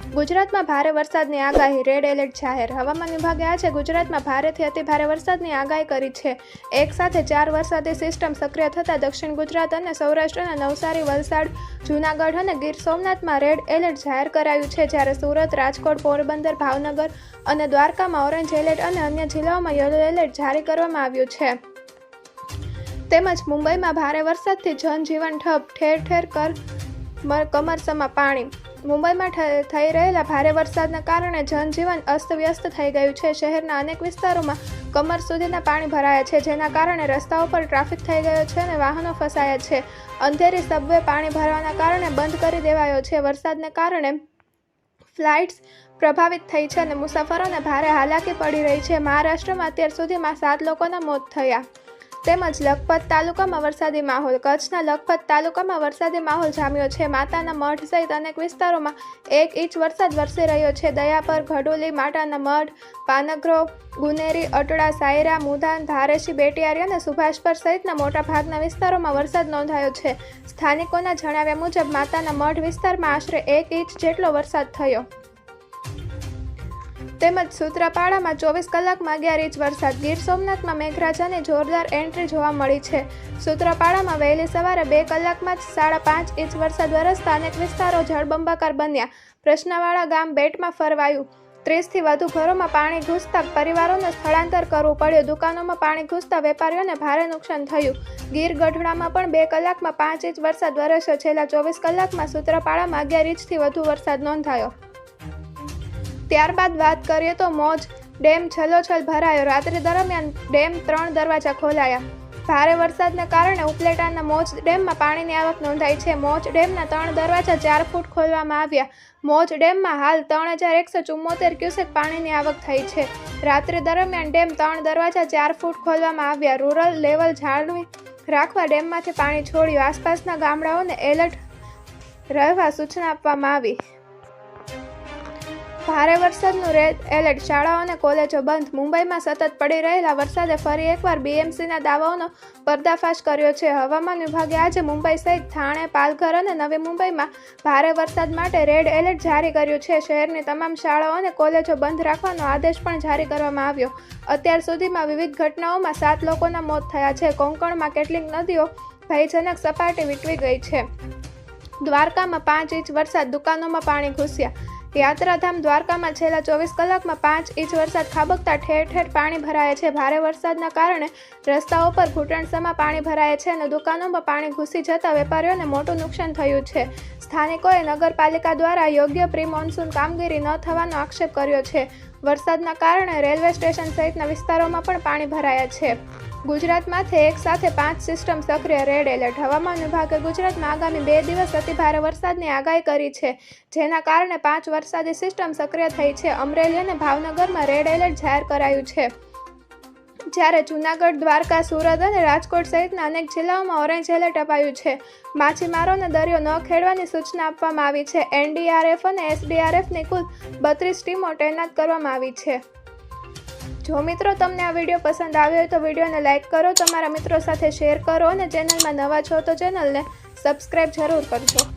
ગુજરાતમાં ભારે વરસાદની આગાહી રેડ એલર્ટ જાહેર. હવામાન વિભાગે આજે ગુજરાતમાં ભારેથી અતિ ભારે વરસાદની આગાહી કરી છે. એક સાથે ચાર વરસાદી સિસ્ટમ સક્રિય થતાં દક્ષિણ ગુજરાત અને સૌરાષ્ટ્રના નવસારી, વલસાડ, જૂનાગઢ અને ગીર સોમનાથમાં રેડ એલર્ટ જાહેર કરાયું છે. જ્યારે સુરત, રાજકોટ, પોરબંદર, ભાવનગર અને દ્વારકામાં ઓરેન્જ એલર્ટ અને અન્ય જિલ્લાઓમાં યલો એલર્ટ જારી કરવામાં આવ્યું છે. તેમજ મુંબઈમાં ભારે વરસાદથી જનજીવન ઠપ. ઠેર ઠેર કર, કમરસમાં પાણી. મુંબઈમાં થઈ રહેલા ભારે વરસાદના કારણે જનજીવન અસ્તવ્યસ્ત થઈ ગયું છે. શહેરના અનેક વિસ્તારોમાં કમર સુધીના પાણી ભરાયા છે, જેના કારણે રસ્તાઓ પર ટ્રાફિક થઈ ગયો છે અને વાહનો ફસાયા છે. અંધેરી સબવે પાણી ભરવાના કારણે બંધ કરી દેવાયો છે. વરસાદને કારણે ફ્લાઇટ્સ પ્રભાવિત થઈ છે અને મુસાફરોને ભારે હાલાકી પડી રહી છે. મહારાષ્ટ્રમાં અત્યાર સુધીમાં સાત લોકોના મોત થયા. તેમજ લખપત તાલુકામાં વરસાદી માહોલ, કચ્છના લખપત તાલુકામાં વરસાદી માહોલ જામ્યો છે. માતાના મઢ સહિત અનેક વિસ્તારોમાં એક ઇંચ વરસાદ વરસી રહ્યો છે. દયાપર, ઘડોલી માતાના મઢ પાનગ્રો ગુનેરી, અટડા, સાયરા, મુધાન, ધારેશી, બેટિયારી અને સુભાષપર સહિતના મોટા ભાગના વિસ્તારોમાં વરસાદ નોંધાયો છે. સ્થાનિકોના જણાવ્યા મુજબ, માતાના મઢ વિસ્તારમાં આશરે એક ઇંચ જેટલો વરસાદ થયો. તેમજ સૂત્રાપાડામાં ચોવીસ કલાકમાં અગિયાર ઇંચ વરસાદ. ગીર સોમનાથમાં મેઘરાજાની જોરદાર એન્ટ્રી જોવા મળી છે. સૂત્રાપાડામાં વહેલી સવારે બે કલાકમાં જ સાડા પાંચ ઇંચ વરસાદ વરસતા અનેક વિસ્તારો જળબંબાકાર બન્યા. પ્રશ્નવાળા ગામ બેટમાં ફરવાયું. ત્રીસથી વધુ ઘરોમાં પાણી ઘૂસતા પરિવારોને સ્થળાંતર કરવું પડ્યું. દુકાનોમાં પાણી ઘૂસતા વેપારીઓને ભારે નુકસાન થયું. ગીર ગઢડામાં પણ બે કલાકમાં પાંચ ઇંચ વરસાદ વરસ્યો. છેલ્લા ચોવીસ કલાકમાં સૂત્રાપાડામાં અગિયાર ઇંચથી વધુ વરસાદ નોંધાયો. ત્યારબાદ વાત કરીએ તો મોજ ડેમ છલોછલ ભરાયો. રાત્રિ દરમિયાન ડેમ ત્રણ દરવાજા ખોલાયા. ભારે વરસાદને કારણે ઉપલેટાના મોજ ડેમમાં પાણીની આવક નોંધાઈ છે. મોજ ડેમના ત્રણ દરવાજા ચાર ફૂટ ખોલવામાં આવ્યા. મોજ ડેમમાં હાલ ત્રણ હજાર એકસો ચુમ્મોતેર ક્યુસેક પાણીની આવક થઈ છે. રાત્રિ દરમિયાન ડેમ ત્રણ દરવાજા ચાર ફૂટ ખોલવામાં આવ્યા. રૂરલ લેવલ જાળવી રાખવા ડેમમાંથી પાણી છોડ્યું. આસપાસના ગામડાઓને એલર્ટ રહેવા સૂચના આપવામાં આવી. ભારે વરસાદનું રેડ એલર્ટ. શાળાઓ અને કોલેજો બંધ. મુંબઈમાં સતત પડી રહેલા વરસાદે ફરી એકવાર બીએમસીના દાવાઓનો પર્દાફાશ કર્યો છે. હવામાન વિભાગે આજે મુંબઈ સહિત થાણે, પાલઘર અને નવી મુંબઈમાં ભારે વરસાદ માટે રેડ એલર્ટ જારી કર્યું છે. શહેરની તમામ શાળાઓ અને કોલેજો બંધ રાખવાનો આદેશ પણ જારી કરવામાં આવ્યો. અત્યાર સુધીમાં વિવિધ ઘટનાઓમાં સાત લોકોના મોત થયા છે. કોંકણમાં કેટલીક નદીઓ ભયજનક સપાટી વીટવી ગઈ છે. દ્વારકામાં પાંચ ઇંચ વરસાદ. દુકાનોમાં પાણી ઘૂસ્યા. યાત્રાધામ દ્વારકામાં છેલ્લા ચોવીસ કલાકમાં પાંચ ઇંચ વરસાદ ખાબકતા ઠેર ઠેર પાણી ભરાયા છે. ભારે વરસાદના કારણે રસ્તાઓ પર ઘૂંટણસમાં પાણી ભરાયા છે અને દુકાનોમાં પાણી ઘૂસી જતા વેપારીઓને મોટું નુકસાન થયું છે. સ્થાનિકોએ નગરપાલિકા દ્વારા યોગ્ય પ્રી મોન્સૂન કામગીરી ન થવાનો આક્ષેપ કર્યો છે. વરસાદના કારણે રેલવે સ્ટેશન સહિતના વિસ્તારોમાં પણ પાણી ભરાયા છે. ગુજરાતમાંથી એક સાથે પાંચ સિસ્ટમ સક્રિય રેડ એલર્ટ. હવામાન વિભાગે ગુજરાતમાં આગામી બે દિવસ અતિભારે વરસાદની આગાહી કરી છે. જેના કારણે પાંચ વરસાદી સિસ્ટમ સક્રિય થઈ છે. અમરેલી અને ભાવનગરમાં રેડ એલર્ટ જાહેર કરાયું છે. જ્યારે જૂનાગઢ, દ્વારકા, સુરત અને રાજકોટ સહિતના અનેક જિલ્લાઓમાં ઓરેન્જ એલર્ટ અપાયું છે. માછીમારોને દરિયો ન ખેડવાની સૂચના આપવામાં આવી છે. એનડીઆરએફ અને એસડીઆરએફની કુલ બત્રીસ ટીમો તૈનાત કરવામાં આવી છે. જો મિત્રો તમને આ વીડિયો પસંદ આવ્યો હોય તો વિડીયોને લાઇક કરો, તમારા મિત્રો સાથે શેર કરો અને ચેનલમાં નવા છો તો ચેનલને સબસ્ક્રાઈબ જરૂર કરજો.